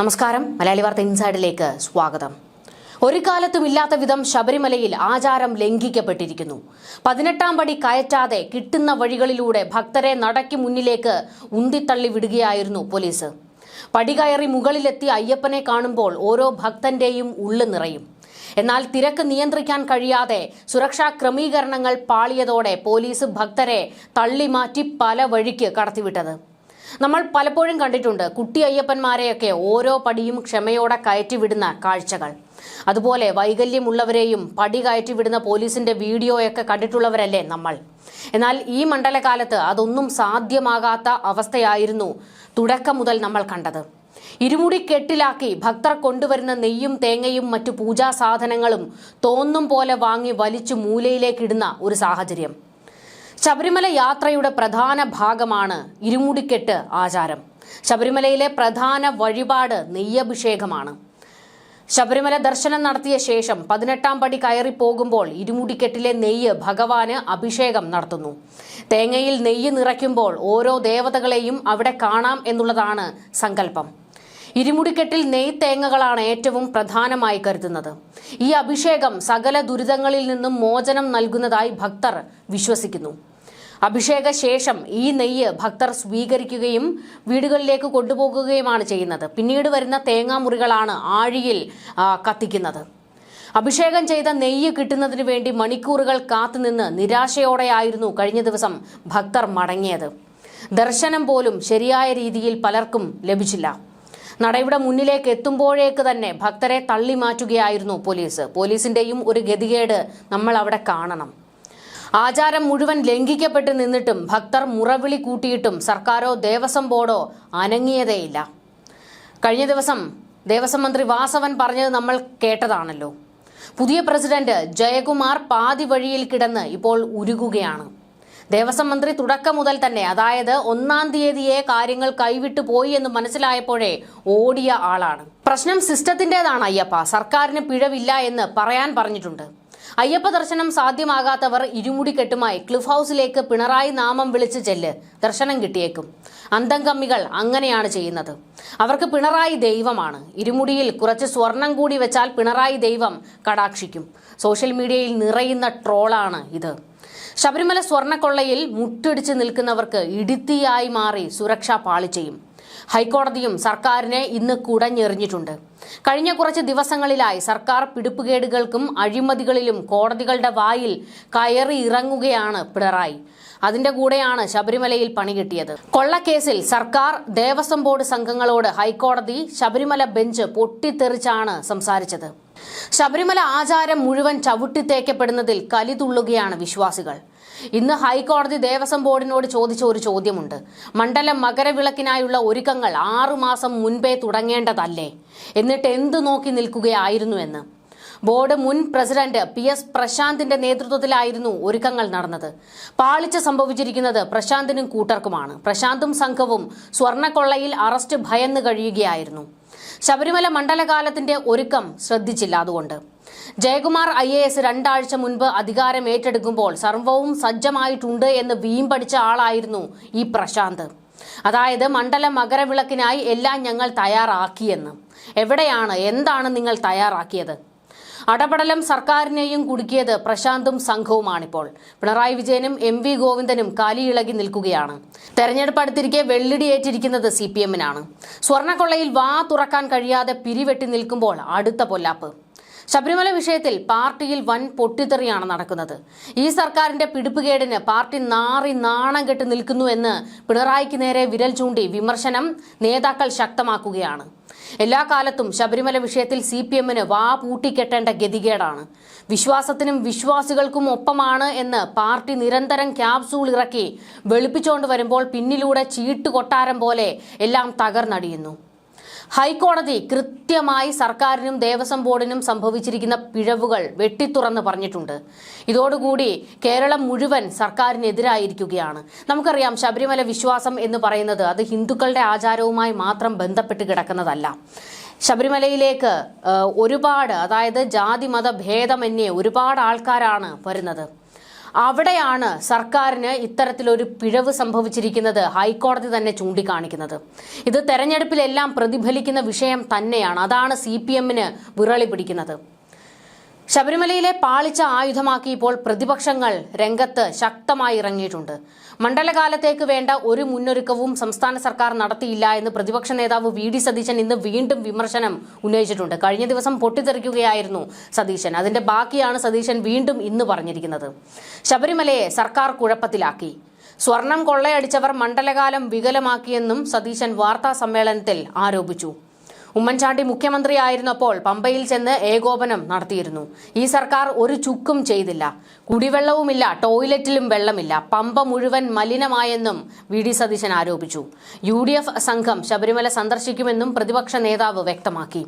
നമസ്കാരം. മലയാളി വാർത്ത ഇൻസൈഡിലേക്ക് സ്വാഗതം. ഒരു കാലത്തും ഇല്ലാത്ത വിധം ശബരിമലയിൽ ആചാരം ലംഘിക്കപ്പെട്ടിരിക്കുന്നു. പതിനെട്ടാം പടി കയറ്റാതെ കിട്ടുന്ന വഴികളിലൂടെ ഭക്തരെ നടക്കി മുന്നിലേക്ക് ഉന്തിത്തള്ളി വിടുകയായിരുന്നു പോലീസ്. പടി കയറി മുകളിലെത്തി അയ്യപ്പനെ കാണുമ്പോൾ ഓരോ ഭക്തന്റെയും ഉള്ളു നിറയും. എന്നാൽ തിരക്ക് നിയന്ത്രിക്കാൻ കഴിയാതെ സുരക്ഷാ ക്രമീകരണങ്ങൾ പാളിയതോടെ പോലീസ് ഭക്തരെ തള്ളിമാറ്റി പല വഴിക്ക് കടത്തിവിട്ടത്. നമ്മൾ പലപ്പോഴും കണ്ടിട്ടുണ്ട് കുട്ടി അയ്യപ്പന്മാരെയൊക്കെ ഓരോ പടിയും ക്ഷമയോടെ കയറ്റിവിടുന്ന കാഴ്ചകൾ. അതുപോലെ വൈകല്യമുള്ളവരെയും പടി കയറ്റിവിടുന്ന പോലീസിന്റെ വീഡിയോയൊക്കെ കണ്ടിട്ടുള്ളവരല്ലേ നമ്മൾ. എന്നാൽ ഈ മണ്ഡലകാലത്ത് അതൊന്നും സാധ്യമാകാത്ത അവസ്ഥയായിരുന്നു തുടക്കം മുതൽ നമ്മൾ കണ്ടത്. ഇരുമുടി കെട്ടിലാക്കി ഭക്തർ കൊണ്ടുവരുന്ന നെയ്യും തേങ്ങയും മറ്റു പൂജാ സാധനങ്ങളും തോന്നും പോലെ വാങ്ങി വലിച്ചു മൂലയിലേക്കിടുന്ന ഒരു സാഹചര്യം. ശബരിമല യാത്രയുടെ പ്രധാന ഭാഗമാണ് ഇരുമുടിക്കെട്ട് ആചാരം. ശബരിമലയിലെ പ്രധാന വഴിപാട് നെയ്യഭിഷേകമാണ്. ശബരിമല ദർശനം നടത്തിയ ശേഷം പതിനെട്ടാം പടി കയറി പോകുമ്പോൾ ഇരുമുടിക്കെട്ടിലെ നെയ്യ് ഭഗവാന് അഭിഷേകം നടത്തുന്നു. തേങ്ങയിൽ നെയ്യ് നിറയ്ക്കുമ്പോൾ ഓരോ ദേവതകളെയും അവിടെ കാണാം എന്നുള്ളതാണ് സങ്കല്പം. ഇരുമുടിക്കെട്ടിൽ നെയ് തേങ്ങകളാണ് ഏറ്റവും പ്രധാനമായി കരുതുന്നത്. ഈ അഭിഷേകം സകല ദുരിതങ്ങളിൽ നിന്നും മോചനം നൽകുന്നതായി ഭക്തർ വിശ്വസിക്കുന്നു. അഭിഷേക ശേഷം ഈ നെയ്യ് ഭക്തർ സ്വീകരിക്കുകയും വീടുകളിലേക്ക് കൊണ്ടുപോകുകയുമാണ് ചെയ്യുന്നത്. പിന്നീട് വരുന്ന തേങ്ങാമുറികളാണ് ആഴിയിൽ കത്തിക്കുന്നത്. അഭിഷേകം ചെയ്ത നെയ്യ് കിട്ടുന്നതിന് വേണ്ടി മണിക്കൂറുകൾ കാത്തുനിന്ന് നിരാശയോടെയായിരുന്നു കഴിഞ്ഞ ദിവസം ഭക്തർ മടങ്ങിയത്. ദർശനം പോലും ശരിയായ രീതിയിൽ പലർക്കും ലഭിച്ചില്ല. നടയുടെ മുന്നിലേക്ക് എത്തുമ്പോഴേക്ക് തന്നെ ഭക്തരെ തള്ളി മാറ്റുകയായിരുന്നു പോലീസ്. പോലീസിന്റെയും ഒരു ഗതികേട് നമ്മൾ അവിടെ കാണണം. ആചാരം മുഴുവൻ ലംഘിക്കപ്പെട്ട് നിന്നിട്ടും ഭക്തർ മുറവിളി കൂട്ടിയിട്ടും സർക്കാരോ ദേവസ്വം ബോർഡോ അനങ്ങിയതേയില്ല. കഴിഞ്ഞ ദിവസം ദേവസ്വം മന്ത്രി വാസവൻ പറഞ്ഞത് നമ്മൾ കേട്ടതാണല്ലോ. പുതിയ പ്രസിഡന്റ് ജയകുമാർ പാതി വഴിയിൽ കിടന്ന് ഇപ്പോൾ ഉരുകുകയാണ്. ദേവസ്വം മന്ത്രി തുടക്കം മുതൽ തന്നെ അതായത് ഒന്നാം തീയതിയെ കാര്യങ്ങൾ കൈവിട്ടു പോയി എന്ന് മനസ്സിലായപ്പോഴേ ഓടിയ ആളാണ്. പ്രശ്നം സിസ്റ്റത്തിന്റേതാണ് അയ്യപ്പ. സർക്കാരിന് പിഴവില്ല എന്ന് പറയാൻ പറഞ്ഞിട്ടുണ്ട്. അയ്യപ്പ ദർശനം സാധ്യമാകാത്തവർ ഇരുമുടിക്കെട്ടുമായി ക്ലിഫ് ഹൗസിലേക്ക് പിണറായി നാമം വിളിച്ച് ചെല്ല് ദർശനം കിട്ടിയേക്കും. അന്തംകമ്മികൾ അങ്ങനെയാണ് ചെയ്യുന്നത്. അവർക്ക് പിണറായി ദൈവമാണ്. ഇരുമുടിയിൽ കുറച്ച് സ്വർണം കൂടി വെച്ചാൽ പിണറായി ദൈവം കടാക്ഷിക്കും. സോഷ്യൽ മീഡിയയിൽ നിറയുന്ന ട്രോളാണ് ഇത്. ശബരിമല സ്വർണക്കൊള്ളയിൽ മുട്ടിടിച്ച് നിൽക്കുന്നവർക്ക് ഇടുത്തിയായി മാറി സുരക്ഷ പാളിച്ചയും. ഹൈക്കോടതിയും സർക്കാരിനെ ഇന്ന് കുടഞ്ഞെറിഞ്ഞിട്ടുണ്ട്. കഴിഞ്ഞ കുറച്ച് ദിവസങ്ങളിലായി സർക്കാർ പിടിപ്പുകേടുകൾക്കും അഴിമതികളിലും കോടതികളുടെ വായിൽ കയറി ഇറങ്ങുകയാണ് പിണറായി. അതിന്റെ കൂടെയാണ് ശബരിമലയിൽ പണി കിട്ടിയത് കൊള്ളക്കേസിൽ സർക്കാർ ദേവസ്വം ബോർഡ് സംഘങ്ങളോട് ഹൈക്കോടതി ശബരിമല ബെഞ്ച് പൊട്ടിത്തെറിച്ചാണ് സംസാരിച്ചത്. ശബരിമല ആചാരം മുഴുവൻ ചവിട്ടിത്തേക്കപ്പെടുന്നതിൽ കലിതുള്ളുകയാണ് വിശ്വാസികൾ. ഇന്ന് ഹൈക്കോടതി ദേവസ്വം ബോർഡിനോട് ചോദിച്ച ഒരു ചോദ്യമുണ്ട്. മണ്ഡലം മകരവിളക്കിനായുള്ള ഒരുക്കങ്ങൾ ആറുമാസം മുൻപേ തുടങ്ങേണ്ടതല്ലേ? എന്നിട്ട് എന്ത് നോക്കി നിൽക്കുകയായിരുന്നു എന്ന്. ബോർഡ് മുൻ പ്രസിഡന്റ് പി എസ് പ്രശാന്തിന്റെ നേതൃത്വത്തിലായിരുന്നു ഒരുക്കങ്ങൾ നടന്നത്. പാളിച്ച സംഭവിച്ചിരിക്കുന്നത് പ്രശാന്തിനും കൂട്ടർക്കുമാണ്. പ്രശാന്തും സംഘവും സ്വർണക്കൊള്ളയിൽ അറസ്റ്റ് ഭയന്ന് കഴിയുകയായിരുന്നു. ശബരിമല മണ്ഡലകാലത്തിന്റെ ഒരുക്കം ശ്രദ്ധിച്ചില്ല അതുകൊണ്ട്. ജയകുമാർ ഐ എ എസ് രണ്ടാഴ്ച മുൻപ് അധികാരം ഏറ്റെടുക്കുമ്പോൾ സർവവും സജ്ജമായിട്ടുണ്ട് എന്ന് വീമ്പടിച്ച ആളായിരുന്നു ഈ പ്രശാന്ത്. അതായത് മണ്ഡല മകരവിളക്കിനായി എല്ലാം ഞങ്ങൾ തയ്യാറാക്കിയെന്ന്. എവിടെയാണ് എന്താണ് നിങ്ങൾ തയ്യാറാക്കിയത്? അടപടലം സർക്കാരിനെയും കുടുക്കിയത് പ്രശാന്തും സംഘവുമാണിപ്പോൾ. പിണറായി വിജയനും എം വി ഗോവിന്ദനും കാലിയിളകി നിൽക്കുകയാണ്. തെരഞ്ഞെടുപ്പ് അടുത്തിരിക്കെ വെള്ളിടിയേറ്റിരിക്കുന്നത് സി പി എമ്മിനാണ്. സ്വർണക്കൊള്ളയിൽ വാ തുറക്കാൻ കഴിയാതെ പിരിവെട്ടി നിൽക്കുമ്പോൾ അടുത്ത പൊല്ലാപ്പ്. ശബരിമല വിഷയത്തിൽ പാർട്ടിയിൽ വൻ പൊട്ടിത്തെറിയാണ് നടക്കുന്നത്. ഈ സർക്കാരിന്റെ പിടിപ്പുകേടിന് പാർട്ടി നാറി നാണം കെട്ട് നിൽക്കുന്നു എന്ന് പിണറായിക്ക് നേരെ വിരൽ ചൂണ്ടി വിമർശനം നേതാക്കൾ ശക്തമാക്കുകയാണ്. എല്ലാ കാലത്തും ശബരിമല വിഷയത്തിൽ സി പി എമ്മിന് വാ പൂട്ടിക്കെട്ടേണ്ട ഗതികേടാണ്. വിശ്വാസത്തിനും വിശ്വാസികൾക്കും ഒപ്പമാണ് എന്ന് പാർട്ടി നിരന്തരം ക്യാപ്സൂൾ ഇറക്കി വെളുപ്പിച്ചുകൊണ്ട് വരുമ്പോൾ പിന്നിലൂടെ ചീട്ടുകൊട്ടാരം പോലെ എല്ലാം തകർന്നടിയുന്നു. ഹൈക്കോടതി കൃത്യമായി സർക്കാരിനും ദേവസ്വം ബോർഡിനും സംഭവിച്ചിരിക്കുന്ന പിഴവുകൾ വെട്ടിത്തുറന്ന് പറഞ്ഞിട്ടുണ്ട്. ഇതോടുകൂടി കേരളം മുഴുവൻ സർക്കാരിനെതിരായിരിക്കുകയാണ്. നമുക്കറിയാം ശബരിമല വിശ്വാസം എന്ന് പറയുന്നത് അത് ഹിന്ദുക്കളുടെ ആചാരവുമായി മാത്രം ബന്ധപ്പെട്ട് കിടക്കുന്നതല്ല. ശബരിമലയിലേക്ക് ഒരുപാട് അതായത് ജാതി മത ഭേദമന്യേ ഒരുപാട് ആൾക്കാരാണ് വരുന്നത്. അവിടെയാണ് സർക്കാരിന് ഇത്തരത്തിലൊരു പിഴവ് സംഭവിച്ചിരിക്കുന്നത്. ഹൈക്കോടതി തന്നെ ചൂണ്ടിക്കാണിക്കുന്നത്. ഇത് തെരഞ്ഞെടുപ്പിലെല്ലാം പ്രതിഫലിക്കുന്ന വിഷയം തന്നെയാണ്. അതാണ് സി പി എമ്മിന് വിറളി പിടിക്കുന്നത്. ശബരിമലയിലെ പാളിച്ച ആയുധമാക്കി ഇപ്പോൾ പ്രതിപക്ഷങ്ങൾ രംഗത്ത് ശക്തമായി ഇറങ്ങിയിട്ടുണ്ട്. മണ്ഡലകാലത്തേക്ക് വേണ്ട ഒരു മുന്നൊരുക്കവും സംസ്ഥാന സർക്കാർ നടത്തിയില്ല എന്ന് പ്രതിപക്ഷ നേതാവ് വി ഡി സതീശൻ ഇന്ന് വീണ്ടും വിമർശനം ഉന്നയിച്ചിട്ടുണ്ട്. കഴിഞ്ഞ ദിവസം പൊട്ടിത്തെറിക്കുകയായിരുന്നു സതീശൻ. അതിന്റെ ബാക്കിയാണ് സതീശൻ വീണ്ടും ഇന്ന് പറഞ്ഞിരിക്കുന്നത്. ശബരിമലയെ സർക്കാർ കുഴപ്പത്തിലാക്കി. സ്വർണം കൊള്ളയടിച്ചവർ മണ്ഡലകാലം വികലമാക്കിയെന്നും സതീശൻ വാർത്താ സമ്മേളനത്തിൽ ആരോപിച്ചു. ഉമ്മൻചാണ്ടി മുഖ്യമന്ത്രിയായിരുന്നപ്പോൾ പമ്പയിൽ ചെന്ന് ഏകോപനം നടത്തിയിരുന്നു. ഈ സർക്കാർ ഒരു ചുക്കും ചെയ്തില്ല. കുടിവെള്ളവുമില്ല ടോയ്ലറ്റിലും വെള്ളമില്ല. പമ്പ മുഴുവൻ മലിനമായെന്നും വി ഡി സതീശൻ ആരോപിച്ചു. യു ഡി എഫ് സംഘം ശബരിമല സന്ദർശിക്കുമെന്നും പ്രതിപക്ഷ നേതാവ് വ്യക്തമാക്കി.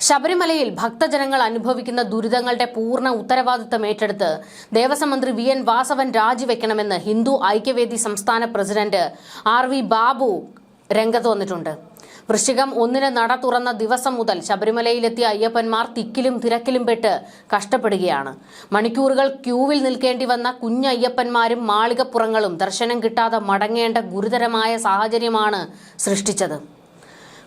ശബരിമലയിൽ ഭക്തജനങ്ങൾ അനുഭവിക്കുന്ന ദുരിതങ്ങളുടെ പൂർണ ഉത്തരവാദിത്തം ഏറ്റെടുത്ത് ദേവസ്വം മന്ത്രി വി എൻ വാസവൻ രാജിവെക്കണമെന്ന് ഹിന്ദു ഐക്യവേദി സംസ്ഥാന പ്രസിഡന്റ് ആർ വി ബാബു രംഗത്ത് വന്നിട്ടുണ്ട്. വൃശ്ചികം ഒന്നിന് നട തുറന്ന ദിവസം മുതൽ ശബരിമലയിലെത്തിയ അയ്യപ്പന്മാർ തിക്കിലും തിരക്കിലും പെട്ട് കഷ്ടപ്പെടുകയാണ്. മണിക്കൂറുകൾ ക്യൂവിൽ നിൽക്കേണ്ടി വന്ന കുഞ്ഞയ്യപ്പന്മാരും മാളികപ്പുറങ്ങളും ദർശനം കിട്ടാതെ മടങ്ങേണ്ട ഗുരുതരമായ സാഹചര്യമാണ് സൃഷ്ടിച്ചത്.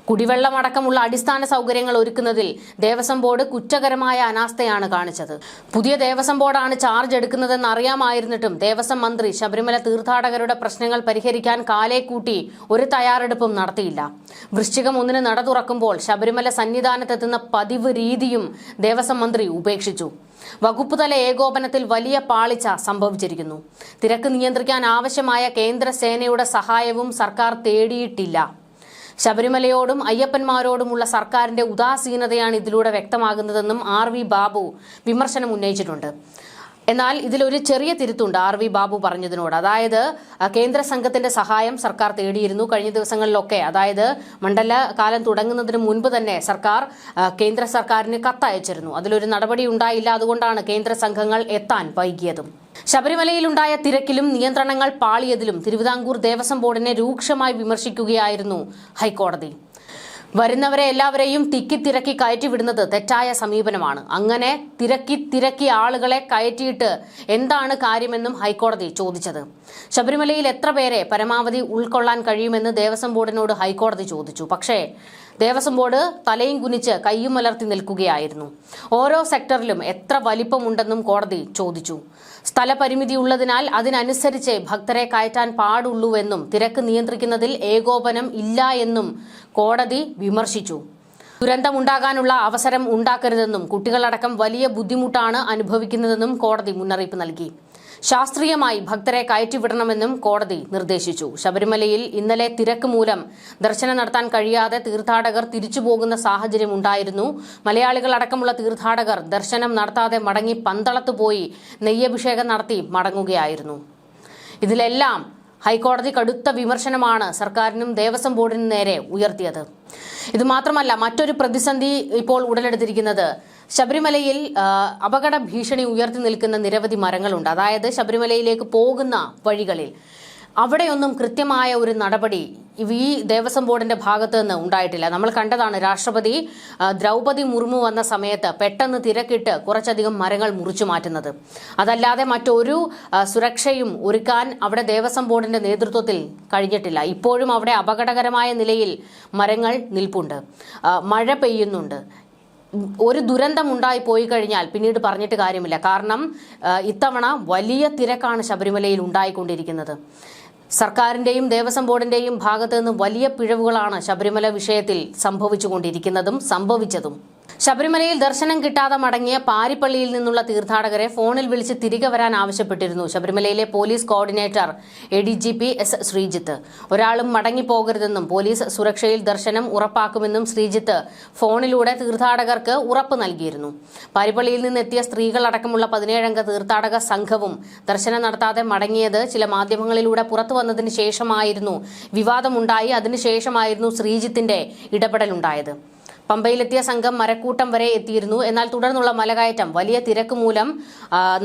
കുടിവെള്ളമടക്കമുള്ള അടിസ്ഥാന സൗകര്യങ്ങൾ ഒരുക്കുന്നതിൽ ദേവസ്വം ബോർഡ് കുറ്റകരമായ അനാസ്ഥയാണ് കാണിച്ചത്. പുതിയ ദേവസ്വം ബോർഡാണ് ചാർജ് എടുക്കുന്നതെന്ന് അറിയാമായിരുന്നിട്ടും ദേവസ്വം മന്ത്രി ശബരിമല തീർത്ഥാടകരുടെ പ്രശ്നങ്ങൾ പരിഹരിക്കാൻ കാലേ കൂട്ടി ഒരു തയ്യാറെടുപ്പും നടത്തിയില്ല. വൃശ്ചികം ഒന്നിന് നട തുറക്കുമ്പോൾ ശബരിമല സന്നിധാനത്തെത്തുന്ന പതിവ് രീതിയും ദേവസ്വം മന്ത്രി ഉപേക്ഷിച്ചു. വകുപ്പുതല ഏകോപനത്തിൽ വലിയ പാളിച്ച സംഭവിച്ചിരിക്കുന്നു. തിരക്ക് നിയന്ത്രിക്കാൻ ആവശ്യമായ കേന്ദ്രസേനയുടെ സഹായവും സർക്കാർ തേടിയിട്ടില്ല. ശബരിമലയോടും അയ്യപ്പന്മാരോടുമുള്ള സർക്കാരിന്റെ ഉദാസീനതയാണ് ഇതിലൂടെ വ്യക്തമാകുന്നതെന്നും ആർ വി ബാബു വിമർശനം ഉന്നയിച്ചിട്ടുണ്ട്. എന്നാൽ ഇതിലൊരു ചെറിയ തിരുത്തുണ്ട് ആർ വി ബാബു പറഞ്ഞതിനോട്. അതായത് കേന്ദ്ര സംഘത്തിന്റെ സഹായം സർക്കാർ തേടിയിരുന്നു കഴിഞ്ഞ ദിവസങ്ങളിലൊക്കെ. അതായത് മണ്ഡല കാലം തുടങ്ങുന്നതിന് മുൻപ് തന്നെ സർക്കാർ കേന്ദ്ര സർക്കാരിന് കത്തയച്ചിരുന്നു. അതിലൊരു നടപടി ഉണ്ടായില്ല അതുകൊണ്ടാണ് കേന്ദ്ര സംഘങ്ങൾ എത്താൻ വൈകിയതും. ശബരിമലയിലുണ്ടായ തിരക്കിലും നിയന്ത്രണങ്ങൾ പാളിയതിലും തിരുവിതാംകൂർ ദേവസ്വം ബോർഡിനെ രൂക്ഷമായി വിമർശിക്കുകയായിരുന്നു ഹൈക്കോടതി. വരുന്നവരെ എല്ലാവരെയും തിക്കി തിരക്കി കയറ്റിവിടുന്നത് തെറ്റായ സമീപനമാണ്. അങ്ങനെ തിരക്കി തിരക്കി ആളുകളെ കയറ്റിയിട്ട് എന്താണ് കാര്യമെന്നും ഹൈക്കോടതി ചോദിച്ചത്. ശബരിമലയിൽ എത്ര പേരെ പരമാവധി ഉൾക്കൊള്ളാൻ കഴിയുമെന്ന് ദേവസ്വം ബോർഡിനോട് ഹൈക്കോടതി ചോദിച്ചു. പക്ഷേ ദേവസ്വം ബോർഡ് തലയും കുനിച്ച് കൈയും മലർത്തി നിൽക്കുകയായിരുന്നു. ഓരോ സെക്ടറിലും എത്ര വലിപ്പമുണ്ടെന്നും കോടതി ചോദിച്ചു. സ്ഥലപരിമിതി ഉള്ളതിനാൽ അതിനനുസരിച്ച് ഭക്തരെ കയറ്റാൻ പാടുള്ളൂവെന്നും തിരക്ക് നിയന്ത്രിക്കുന്നതിൽ ഏകോപനം ഇല്ല എന്നും കോടതി വിമർശിച്ചു. ദുരന്തമുണ്ടാകാനുള്ള അവസരം ഉണ്ടാക്കരുതെന്നും കുട്ടികളടക്കം വലിയ ബുദ്ധിമുട്ടാണ് അനുഭവിക്കുന്നതെന്നും കോടതി മുന്നറിയിപ്പ് നൽകി. ശാസ്ത്രീയമായി ഭക്തരെ കയറ്റിവിടണമെന്നും കോടതി നിർദ്ദേശിച്ചു. ശബരിമലയിൽ ഇന്നലെ തിരക്ക് മൂലം ദർശനം നടത്താൻ കഴിയാതെ തീർത്ഥാടകർ തിരിച്ചുപോകുന്ന സാഹചര്യം ഉണ്ടായിരുന്നു. മലയാളികൾ അടക്കമുള്ള തീർത്ഥാടകർ ദർശനം നടത്താതെ മടങ്ങി പന്തളത്ത് പോയി നെയ്യഭിഷേകം നടത്തി മടങ്ങുകയായിരുന്നു. ഇതിലെല്ലാം ഹൈക്കോടതി കടുത്ത വിമർശനമാണ് സർക്കാരിനും ദേവസ്വം ബോർഡിനും നേരെ ഉയർത്തിയത്. ഇത് മാത്രമല്ല മറ്റൊരു പ്രതിസന്ധി ഇപ്പോൾ ഉടലെടുത്തിരിക്കുന്നത്. ശബരിമലയിൽ അപകട ഭീഷണി ഉയർത്തി നിൽക്കുന്ന നിരവധി മരങ്ങളുണ്ട്. അതായത് ശബരിമലയിലേക്ക് പോകുന്ന വഴികളിൽ. അവിടെയൊന്നും കൃത്യമായ ഒരു നടപടി ഈ ദേവസ്വം ബോർഡിന്റെ ഭാഗത്ത് നിന്ന് ഉണ്ടായിട്ടില്ല. നമ്മൾ കണ്ടതാണ് രാഷ്ട്രപതി ദ്രൗപതി മുർമു വന്ന സമയത്ത് പെട്ടെന്ന് തിരക്കിട്ട് കുറച്ചധികം മരങ്ങൾ മുറിച്ചു മാറ്റുന്നത്. അതല്ലാതെ മറ്റൊരു സുരക്ഷയും ഒരുക്കാൻ അവിടെ ദേവസ്വം ബോർഡിന്റെ നേതൃത്വത്തിൽ കഴിഞ്ഞിട്ടില്ല. ഇപ്പോഴും അവിടെ അപകടകരമായ നിലയിൽ മരങ്ങൾ നിൽപ്പുണ്ട്. മഴ പെയ്യുന്നുണ്ട്. ഒരു ദുരന്തം ഉണ്ടായി പോയി കഴിഞ്ഞാൽ പിന്നീട് പറഞ്ഞിട്ട് കാര്യമില്ല. കാരണം ഇത്തവണ വലിയ തിരക്കാണ് ശബരിമലയിൽ ഉണ്ടായിക്കൊണ്ടിരിക്കുന്നത്. സർക്കാരിന്റെയും ദേവസ്വം ബോർഡിന്റെയും ഭാഗത്തു നിന്നും വലിയ പിഴവുകളാണ് ശബരിമല വിഷയത്തിൽ സംഭവിച്ചുകൊണ്ടിരിക്കുന്നതും സംഭവിച്ചതും. ശബരിമലയിൽ ദർശനം കിട്ടാതെ മടങ്ങിയ പാരിപ്പള്ളിയിൽ നിന്നുള്ള തീർത്ഥാടകരെ ഫോണിൽ വിളിച്ച് തിരികെ വരാൻ ആവശ്യപ്പെട്ടിരുന്നു. ശബരിമലയിലെ police coordinator A D G P S Sreejith. ഒരാളും മടങ്ങിപ്പോകരുതെന്നും പോലീസ് സുരക്ഷയിൽ ദർശനം ഉറപ്പാക്കുമെന്നും ശ്രീജിത്ത് ഫോണിലൂടെ തീർത്ഥാടകർക്ക് ഉറപ്പ് നൽകിയിരുന്നു. പാരിപ്പള്ളിയിൽ നിന്നെത്തിയ സ്ത്രീകളടക്കമുള്ള പതിനേഴംഗ തീർത്ഥാടക സംഘവും ദർശനം നടത്താതെ മടങ്ങിയത് ചില മാധ്യമങ്ങളിലൂടെ പുറത്തു വന്നതിന് ശേഷമായിരുന്നു. വിവാദമുണ്ടായി. അതിനുശേഷമായിരുന്നു ശ്രീജിത്തിന്റെ ഇടപെടലുണ്ടായത്. പമ്പയിലെത്തിയ സംഘം മരക്കൂട്ടം വരെ എത്തിയിരുന്നു. എന്നാൽ തുടർന്നുള്ള മലകയറ്റം വലിയ തിരക്ക് മൂലം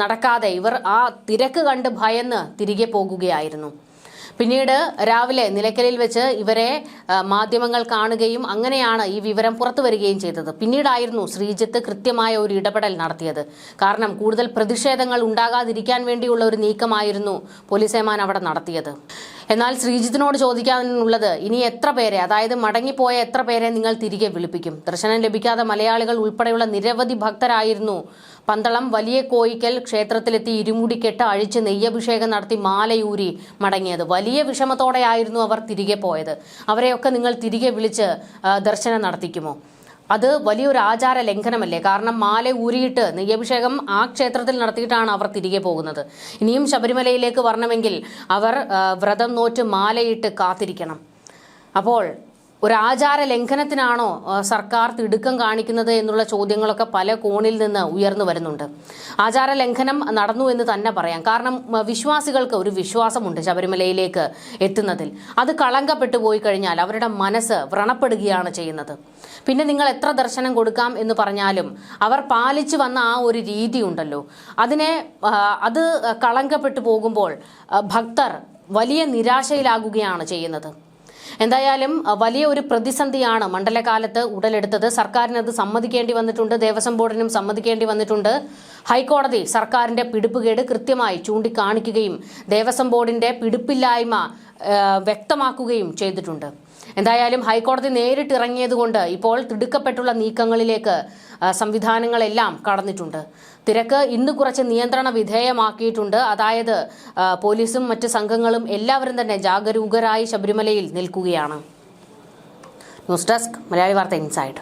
നടക്കാതെ ഇവർ ആ തിരക്ക് കണ്ട് ഭയന്ന് തിരികെ പോകുകയായിരുന്നു. പിന്നീട് രാവിലെ നിലയ്ക്കലിൽ വെച്ച് ഇവരെ മാധ്യമങ്ങൾ കാണുകയും അങ്ങനെയാണ് ഈ വിവരം പുറത്തു വരികയും ചെയ്തത്. പിന്നീടായിരുന്നു ശ്രീജിത്ത് കൃത്യമായ ഒരു ഇടപെടൽ നടത്തിയത്. കാരണം കൂടുതൽ പ്രതിഷേധങ്ങൾ ഉണ്ടാകാതിരിക്കാൻ വേണ്ടിയുള്ള ഒരു നീക്കമായിരുന്നു പോലീസേമാൻ അവിടെ നടത്തിയത്. എന്നാൽ ശ്രീജിത്തിനോട് ചോദിക്കാനുള്ളത് ഇനി എത്ര പേരെ അതായത് മടങ്ങിപ്പോയ എത്ര പേരെ നിങ്ങൾ തിരികെ വിളിപ്പിക്കും? ദർശനം ലഭിക്കാതെ മലയാളികൾ ഉൾപ്പെടെയുള്ള നിരവധി ഭക്തരായിരുന്നു. പന്തളം വലിയ കോയിക്കൽ ക്ഷേത്രത്തിലെത്തി ഇരുമുടിക്കെട്ട് അഴിച്ച് നെയ്യഭിഷേകം നടത്തി മാലയൂരി മടങ്ങിയത്. വലിയ വിഷമത്തോടെയായിരുന്നു അവർ തിരികെ പോയത്. അവരെയൊക്കെ നിങ്ങൾ തിരികെ വിളിച്ച് ദർശനം നടത്തിക്കുമോ? അത് വലിയൊരു ആചാര ലംഘനമല്ലേ? കാരണം മാല ഊരിയിട്ട് നെയ്യഭിഷേകം ആ ക്ഷേത്രത്തിൽ നടത്തിയിട്ടാണ് അവർ തിരികെ പോകുന്നത്. ഇനിയും ശബരിമലയിലേക്ക് വരണമെങ്കിൽ അവർ വ്രതം നോറ്റ് മാലയിട്ട് കാത്തിരിക്കണം. അപ്പോൾ ഒരു ആചാര ലംഘനത്തിനാണോ സർക്കാർ തിടുക്കം കാണിക്കുന്നത് എന്നുള്ള ചോദ്യങ്ങളൊക്കെ പല കോണിൽ നിന്ന് ഉയർന്നു വരുന്നുണ്ട്. ആചാര ലംഘനം നടന്നു എന്ന് തന്നെ പറയാം. കാരണം വിശ്വാസികൾക്ക് ഒരു വിശ്വാസമുണ്ട് ശബരിമലയിലേക്ക് എത്തുന്നതിൽ. അത് കളങ്കപ്പെട്ടു പോയി കഴിഞ്ഞാൽ അവരുടെ മനസ്സ് വ്രണപ്പെടുകയാണ് ചെയ്യുന്നത്. പിന്നെ നിങ്ങൾ എത്ര ദർശനം കൊടുക്കാം എന്ന് പറഞ്ഞാലും അവർ പാലിച്ചു വന്ന ആ ഒരു രീതി ഉണ്ടല്ലോ. അതിനെ അത് കളങ്കപ്പെട്ടു പോകുമ്പോൾ ഭക്തർ വലിയ നിരാശയിലാകുകയാണ് ചെയ്യുന്നത്. എന്തായാലും വലിയ ഒരു പ്രതിസന്ധിയാണ് മണ്ഡലകാലത്ത് ഉടലെടുത്തത്. സർക്കാരിന് അത് സമ്മതിക്കേണ്ടി വന്നിട്ടുണ്ട് ദേവസ്വം ബോർഡിനും സമ്മതിക്കേണ്ടി വന്നിട്ടുണ്ട്. ഹൈക്കോടതി സർക്കാരിന്റെ പിടിപ്പുകേട് കൃത്യമായി ചൂണ്ടിക്കാണിക്കുകയും ദേവസ്വം ബോർഡിന്റെ പിടിപ്പില്ലായ്മ വ്യക്തമാക്കുകയും ചെയ്തിട്ടുണ്ട്. എന്തായാലും ഹൈക്കോടതി നേരിട്ടിറങ്ങിയതുകൊണ്ട് ഇപ്പോൾ തിടുക്കപ്പെട്ടുള്ള നീക്കങ്ങളിലേക്ക് സംവിധാനങ്ങളെല്ലാം കടന്നിട്ടുണ്ട്. തിരക്ക് ഇന്ന് കുറച്ച് നിയന്ത്രണ വിധേയമാക്കിയിട്ടുണ്ട്. അതായത് പോലീസും മറ്റ് സംഘങ്ങളും എല്ലാവരും തന്നെ ജാഗരൂകരായി ശബരിമലയിൽ നിൽക്കുകയാണ്. ന്യൂസ് ഡെസ്ക് മലയാളി വാർത്ത ഇൻസൈഡ്.